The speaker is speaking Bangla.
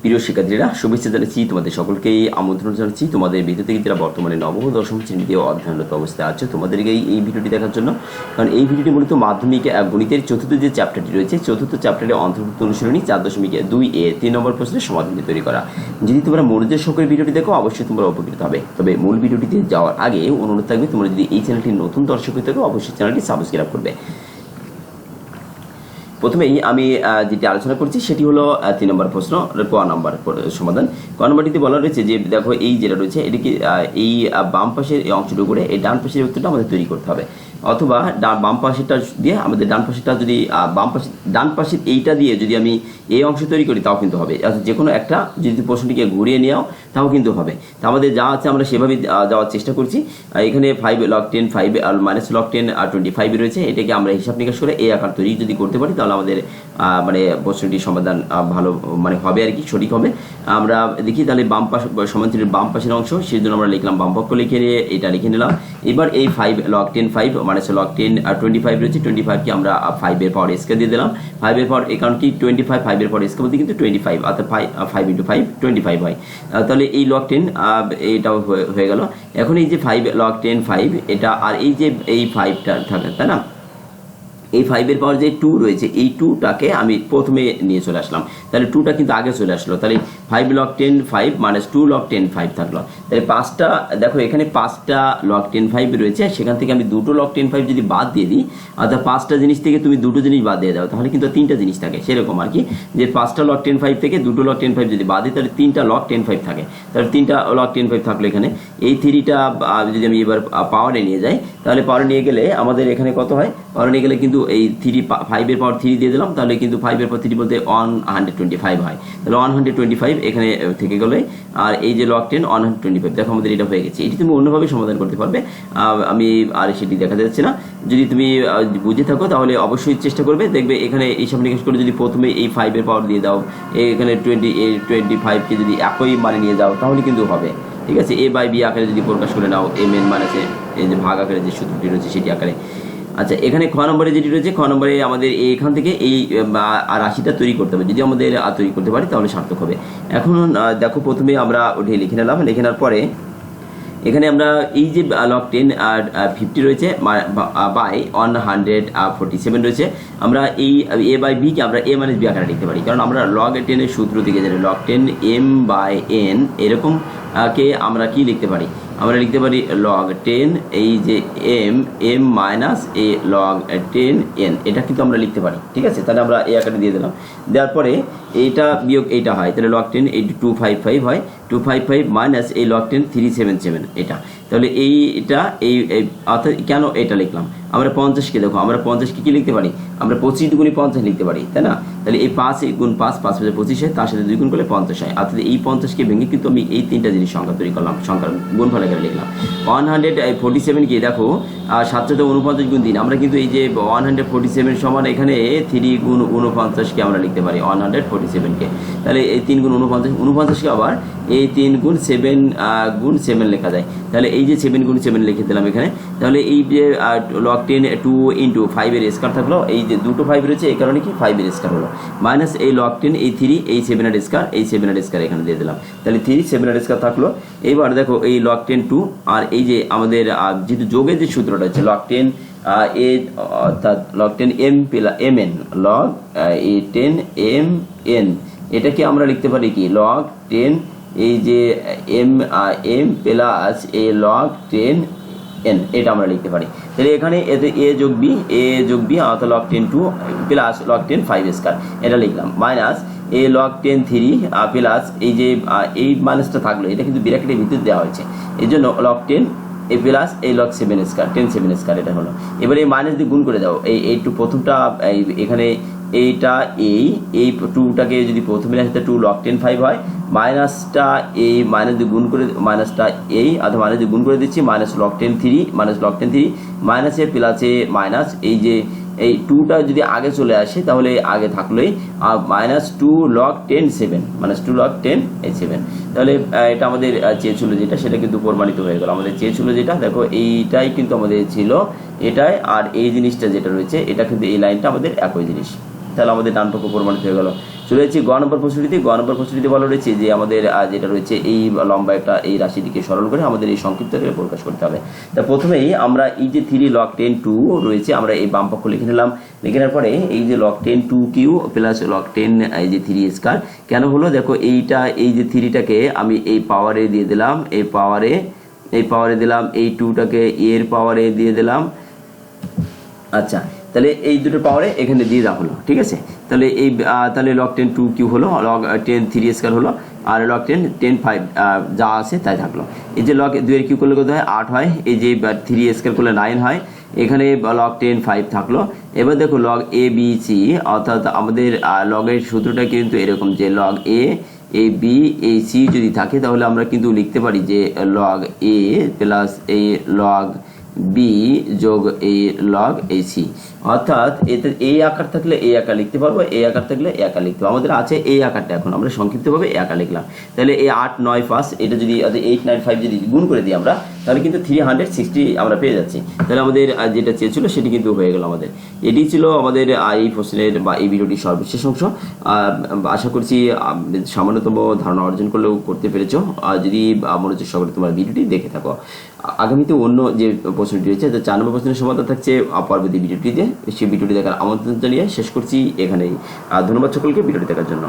প্রিয় শিক্ষার্থীরা, শুভেচ্ছা জানাচ্ছি তোমাদের সকলকেই, আমন্ত্রণ জানাচ্ছি তোমাদের ভিডিও থেকে যারা বর্তমানে নবম দশম শ্রেণীতে অধ্যয়নরত অবস্থায় আছে তোমাদেরকে এই- ভিডিওটি দেখার জন্য। কারণ এই ভিডিওটি মূলত মাধ্যমিক গণিতের চতুর্থ যে চ্যাপ্টারটি রয়েছে, চতুর্থ চ্যাপ্টারে অন্তর্ভুক্ত অনুশীলনী চার দশমিক দুই এ, তিন নম্বর প্রশ্নের সমাধানটি তৈরি করা। যদি তোমরা মনোযোগ সহকারে ভিডিওটি দেখো, অবশ্যই তোমরা উপকৃত হবে। তবে মূল ভিডিওটিতে যাওয়ার আগে অনুরোধ থাকবে, তোমরা যদি এই চ্যানেলটি নতুন দর্শক হয়ে থাকো, অবশ্যই চ্যানেলটি সাবস্ক্রাইব করবে। প্রথমেই আমি যেটি আলোচনা করছি সেটি হলো তিন নম্বর প্রশ্ন ক নম্বর সমাধান। ক নম্বরটিতে বলা রয়েছে যে, দেখো এই যেটা রয়েছে এটিকে এই বাম পাশের এই অংশটুকু করে এই ডান পাশের উত্তরটা আমাদের তৈরি করতে হবে। অথবা ডা- বাম পাশেরটা দিয়ে আমাদের ডান পাশেরটা যদি বাম পাশে, ডান পাশের এইটা দিয়ে যদি আমি এই অংশ তৈরি করি, তাও কিন্তু হবে। যে কোনো একটা যদি প্রশ্নটিকে ঘুরিয়ে নেওয়াও তাও কিন্তু হবে। তা আমাদের যা আছে আমরা সেভাবেই যাওয়ার চেষ্টা করছি। এখানে five log ten five minus log ten আর টোয়েন্টি ফাইভ রয়েছে। এটাকে আমরা হিসাব নিকাশ করে এই আকার তৈরি যদি করতে পারি, তাহলে আমাদের মানে প্রশ্নটির সমাধান ভালো মানে হবে আর কি, সঠিক হবে। আমরা দেখি তাহলে বাম পাশ সমান্তরের বাম পাশের অংশ সেই জন্য আমরা লিখলাম বাম পক্ষ লিখে নিয়ে, এটা লিখে নিলাম। এবার এই ফাইভ লক টেন ফাইভ মানে লক টেন টোয়েন্টি ফাইভ রয়েছে টোয়েন্টি ফাইভকে আমরা ফাইভের পাওয়ার এসকে দিয়ে দিলাম। ফাইভের পাওয়ার কারণ কি? টোয়েন্টি ফাইভ ফাইভের পাওয়ার এসকে বলতে কিন্তু টোয়েন্টি ফাইভ অর্থাৎ five five into five twenty five হয়। তাহলে এই লক টেন এটাও হয়ে গেল। এখন এই যে ফাইভ লক টেন ফাইভ এটা, আর এই যে, এই ফাইভটা থাকে, তাই না? এই ফাইভের পাওয়ার যে টু রয়েছে, এই টুটাকে আমি প্রথমে নিয়ে চলে আসলাম। তাহলে টুটা কিন্তু আগে চলে আসলো। তাহলে five log ten five minus two log ten five থাকল। তাহলে পাঁচটা, দেখো এখানে পাঁচটা লক টেন ফাইভ রয়েছে সেখান থেকে আমি দুটো লক টেন ফাইভ যদি বাদ দিয়ে দিই, অর্থাৎ পাঁচটা জিনিস থেকে তুমি দুটো জিনিস বাদ দিয়ে দাও, তাহলে কিন্তু তিনটা জিনিস থাকে। সেরকম আর কি, যে পাঁচটা লক টেন ফাইভ থেকে দুটো লক টেন ফাইভ যদি বাদ দিই, তাহলে তিনটা লক টেন ফাইভ থাকে। তাহলে তিনটা লক টেন ফাইভ থাকল এখানে। এই থ্রিটা যদি আমি এবার পাওয়ারে নিয়ে যাই, তাহলে পাওয়ারে নিয়ে গেলে আমাদের এখানে কত হয়? পাওয়ারে নিয়ে গেলে কিন্তু এই থ্রি ফাইভের পাওয়ার থ্রি দিয়ে দিলাম, তাহলে কিন্তু ফাইভের পাওয়ার থ্রি বলতে ওয়ান হান্ড্রেড টোয়েন্টি ফাইভ হয়। তাহলে ওয়ান হান্ড্রেড টোয়েন্টি ফাইভ এখানে থেকে গেলে, আর এই যে log ten one hundred twenty five দেখো আমাদের এটা হয়ে গেছে। এটি তুমি অন্যভাবে সমাধান করতে পারবে। আমি আর সেটি দেখা যাচ্ছে না। যদি তুমি বুঝে থাকো, তাহলে অবশ্যই চেষ্টা করবে। দেখবে এখানে এইসব নিকাশ করে যদি প্রথমে এই ফাইভের পাওয়ার দিয়ে দাও, এখানে টোয়েন্টি এই টোয়েন্টি ফাইভকে যদি একই মানে নিয়ে যাও, তাহলে কিন্তু হবে। ঠিক আছে? এ বাই বি আকারে যদি প্রকাশ করে নাও এম এন মানে এই যে ভাগ আকারে যে সূত্রটি রয়েছে, সেটি আকারে। আচ্ছা এখানে খ নম্বরে যেটি রয়েছে, খ নম্বরে আমাদের এখান থেকে এই রাশিটা তৈরি করতে হবে। যদি আমাদের তৈরি করতে পারি, তাহলে সার্থক হবে। এখন দেখো, প্রথমে আমরা ওটি লিখে নিলাম। লিখে নেওয়ার পরে, এখানে আমরা এই যে লক টেন আর ফিফটি রয়েছে by one hundred forty seven রয়েছে, আমরা এই, এ বাই বিকে আমরা এ মাইনাস বি আকারে লিখতে পারি। কারণ আমরা লগ টেনের সূত্র থেকে জানি log ten M by N এরকম কে আমরা কি লিখতে পারি? আমরা লিখতে পারি লগ টেন এই যে এম এম মাইনাস এ লগ টেন এন এটা কিন্তু আমরা লিখতে পারি, ঠিক আছে? তাহলে আমরা এ আকারে দিয়ে দিলাম। দেওয়ার পরে এইটা বিয়োগ এইটা হয়, তাহলে লগ টেন এই টু ফাইভ ফাইভ হয়। টু ফাইভ ফাইভ মাইনাস এই log ten three seven seven এটা। তাহলে এইটা, এই অর্থাৎ কেন এটা লিখলাম? আমরা পঞ্চাশকে দেখো, আমরা পঞ্চাশকে কি লিখতে পারি? আমরা পঁচিশ দুগুণে পঞ্চাশ লিখতে পারি, তাই না? তাহলে এই পাঁচ গুণ পাঁচ পাঁচ পাঁচে পঁচিশ হয়, তার সাথে দুই গুণ করলে পঞ্চাশ হয়। অর্থাৎ এই পঞ্চাশকে ভেঙে কিন্তু আমি এই তিনটা জিনিস সংখ্যা তৈরি করলাম, সংখ্যার গুণফল এখানে লিখলাম। ওয়ান হান্ড্রেড ফোর্টি সেভেন কি দেখো আর সাতশো উনপঞ্চাশ গুণ দিন আমরা কিন্তু এই যে ওয়ান হান্ড্রেড ফোর্টি সেভেন সমান এখানে থ্রি গুণ উনপঞ্চাশকে আমরা লিখতে পারি ওয়ান হান্ড্রেড ফোর্টি সেভেনকে তাহলে এই তিন গুণ উনপঞ্চাশ, উনপঞ্চাশকে আবার এই তিন গুণ সেভেন গুণ সেভেন লেখা যায়। তাহলে এই যে সেভেন গুণ সেভেন লিখে দিলাম এখানে, তাহলে এই যে লক টেন টু ইন্টু ফাইভের স্কার থাকল, এই যে দুটো ফাইভ রয়েছে, এই কারণে কি ফাইভের স্কার হলো। মাইনাস এই লক টেন এই থ্রি এই সেভেনের স্কার এই সেভেনের স্কার এখানে দিয়ে দিলাম। তাহলে থ্রি সেভেনের স্কার থাকল। এইবার দেখো এই লক টেন টু আর এই যে আমাদের যেহেতু যোগের যে সূত্রটা হচ্ছে লক টেন এ, অর্থাৎ log ten M M N log এ টেন এম এন এটাকে আমরা লিখতে পারি কি? লক টেন এই যে এম এম প্লাস এ লগ টেন এন এটা আমরা লিখতে পারি। তাহলে এখানে এতে এ যোগ বি এ যোগ বি অর্থাৎ log ten two plus log ten five square এটা লিখলাম। মাইনাস এ লগ টেন থ্রি প্লাস এই যে এই মাইনাসটা থাকল, এটা কিন্তু ব্র্যাকেটের ভিতরে দেওয়া হয়েছে। এই জন্য লগ টেন এ প্লাস এই log seven square ten seven square এটা হলো। এবার এই মাইনাস দিয়ে গুণ করে দাও। এই এই টু প্রথমটা এখানে এইটা এই এই টুটাকে যদি প্রথমে আসতে টু লক টেন ফাইভ হয়, মাইনাসটা এই মাইনাস দিয়ে গুণ করে, মাইনাসটা এই, অথবা মাইনাস দিয়ে গুণ করে দিচ্ছি, minus log ten three minus log ten three মাইনাসে প্লাসে মাইনাস এই যে, এই টুটা যদি আগে চলে আসে, তাহলে আগে থাকলেই minus two log ten seven minus two log ten এই সেভেন তাহলে এটা আমাদের চেয়েছিল যেটা, সেটা কিন্তু প্রমাণিত হয়ে গেল। আমাদের চেয়েছিল যেটা, দেখো, এইটাই কিন্তু আমাদের ছিল এটাই, আর এই জিনিসটা যেটা রয়েছে, এটা কিন্তু এই লাইনটা আমাদের একই জিনিস। তাহলে আমাদের ডান পক্ষ প্রমাণিত হয়ে গেল। চলে যাচ্ছি গ নম্বর প্রশ্নটিতে। গ নম্বর প্রশ্নটিতে বলা রয়েছে যে আমাদের যেটা রয়েছে এই লম্বা একটা এই রাশিটিকে সরল করে আমাদের এই সংক্ষিপ্ত প্রকাশ করতে হবে। তা প্রথমেই আমরা এই যে থ্রি লক টেন টু রয়েছে, আমরা এই বাম পক্ষ লিখে নিলাম। লিখে নেওয়ার পরে এই যে log ten two Q plus log ten এই যে থ্রি স্কার কেন হলো? দেখো এইটা, এই যে থ্রিটাকে আমি এই পাওয়ারে দিয়ে দিলাম, এই পাওয়ারে এই পাওয়ারে দিলাম, এই টুটাকে এর পাওয়ারে দিয়ে দিলাম। আচ্ছা তাহলে এই দুটো পাওয়ারে এখানে দিয়ে দেওয়া হলো, ঠিক আছে? তাহলে এই তাহলে লক টেন টু কিউ হলো লক টেন থ্রি স্কোয়ার হলো, আর লক টেন টেন ফাইভ যা আছে তাই থাকল। এই যে লক দুয়ের কিউ করলে কত হয়? আট হয়। এই যে থ্রি স্কোয়ার করলে নাইন হয়। এখানে লক টেন ফাইভ থাকল। এবার দেখো লগ এ বি সি অর্থাৎ আমাদের লগের সূত্রটা কিন্তু এরকম যে লগ এ এ বি এই সি যদি থাকে, তাহলে আমরা কিন্তু লিখতে পারি যে লগ এ প্লাস এই লগ বি যোগ এই লগ এসি অর্থাৎ এতে এই আকার থাকলে এই আকার লিখতে পারব এই আকার থাকলে এই আকার লিখতে পারব। আমাদের আছে এই আকারটা এখন, আমরা সংক্ষিপ্তভাবে এই আকার লিখলাম। তাহলে এই আট নয় পাঁচ এটা যদি এইট নাইন ফাইভ যদি গুণ করে দিই আমরা তাহলে কিন্তু থ্রি হান্ড্রেড সিক্সটি আমরা পেয়ে যাচ্ছি। তাহলে আমাদের যেটা চেয়েছিল সেটি কিন্তু হয়ে গেল আমাদের। এটি ছিল আমাদের এই প্রশ্নের বা এই ভিডিওটির সর্বশেষ অংশ। আশা করছি সামান্যতম ধারণা অর্জন করলেও করতে পেরেছ। যদি আহ, মনোযোগ সহকারে তোমার ভিডিওটি দেখে থাকো। আগামীতে অন্য যে প্রশ্নটি রয়েছে চার নম্বর প্রশ্নের সমাধান থাকছে পরবর্তী ভিডিওটিতে। সেই ভিডিওটি দেখার আমন্ত্রণ জানিয়ে শেষ করছি এখানেই। ধন্যবাদ সকলকে ভিডিওটি দেখার জন্য।